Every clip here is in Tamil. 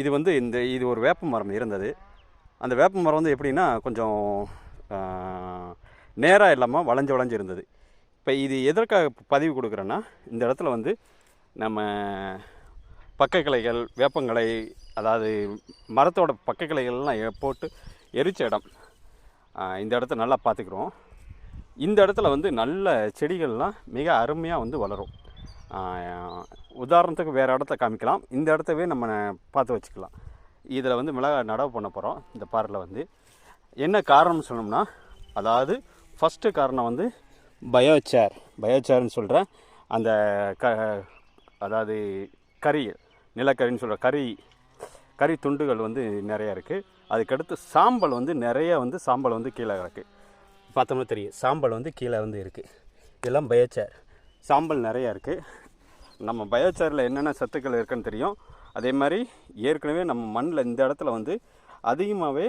இது வந்து இந்த இது ஒரு வேப்ப மரம் இருந்தது. அந்த வேப்ப மரம் வந்து எப்படின்னா கொஞ்சம் நேராக இல்லாமல் வளைஞ்சு வளைஞ்சு இருந்தது. இப்போ இது எதற்காக பதிவு கொடுக்குறேன்னா இந்த இடத்துல வந்து நம்ம பக்கக்கிளைகள் வேப்பங்கிளை அதாவது மரத்தோட பக்கக்கிளைகள்லாம் போட்டு எரிச்ச இடம். இந்த இடத்த நல்லா பார்த்துக்குறோம். இந்த இடத்துல வந்து நல்ல செடிகள்லாம் மிக அருமையாக வந்து வளரும். உதாரணத்துக்கு வேறு இடத்த காமிக்கலாம். இந்த இடத்தவே நம்ம பார்த்து வச்சுக்கலாம். இதில் வந்து மிளகாய் நடவு பண்ண போகிறோம் இந்த பாரில் வந்து. என்ன காரணம்னு சொன்னோம்னா அதாவது ஃபஸ்ட்டு காரணம் வந்து பயோச்சேர் பயோச்சேர்னு சொல்கிறேன் அந்த க அதாவது கறி நிலக்கரின்னு சொல்கிற கறி கறி துண்டுகள் வந்து நிறையா இருக்குது அதுக்கடுத்து சாம்பல் வந்து நிறைய வந்து சாம்பல் வந்து கீழே கிடக்கு பார்த்தோம்னா தெரியும் சாம்பல் வந்து கீழே வந்து இருக்குது இதெல்லாம் பயோச்சேர் சாம்பல் நிறையா இருக்குது நம்ம பயோச்சாரில் என்னென்ன சத்துக்கள் இருக்குன்னு தெரியும். அதே மாதிரி ஏற்கனவே நம்ம மண்ணில் இந்த இடத்துல வந்து அதிகமாகவே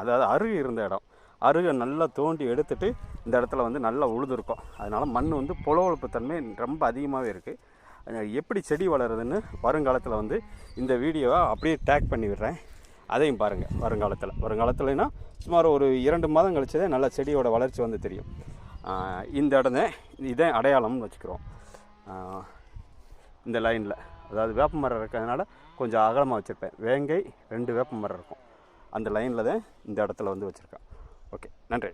அதாவது அருகு இருந்த இடம். அருகை நல்லா தோண்டி எடுத்துட்டு இந்த இடத்துல வந்து நல்லா உழுதுருக்கும். அதனால் மண் வந்து புலவழுப்பு தன்மை ரொம்ப அதிகமாகவே இருக்குது எப்படி செடி வளருதுன்னு வருங்காலத்தில் வந்து இந்த வீடியோவை அப்படியே டேக் பண்ணி விடுறேன் அதையும் பாருங்கள் வருங்காலத்தில். வருங்காலத்துலனா சுமார் ஒரு இரண்டு மாதம் கழிச்சதே நல்லா செடியோட வளர்ச்சி வந்து தெரியும். இந்த இடம் இதே அடையாளம்னு வச்சுக்கிறோம். இந்த லைனில். அதாவது வேப்ப மரம் இருக்கிறதுனால கொஞ்சம் அகலமாக வச்சுருப்பேன். வேங்கை ரெண்டு வேப்ப மரம் இருக்கும். அந்த லைனில் தான் இந்த இடத்துல வந்து வச்சுருக்கேன். ஓகே நன்றி.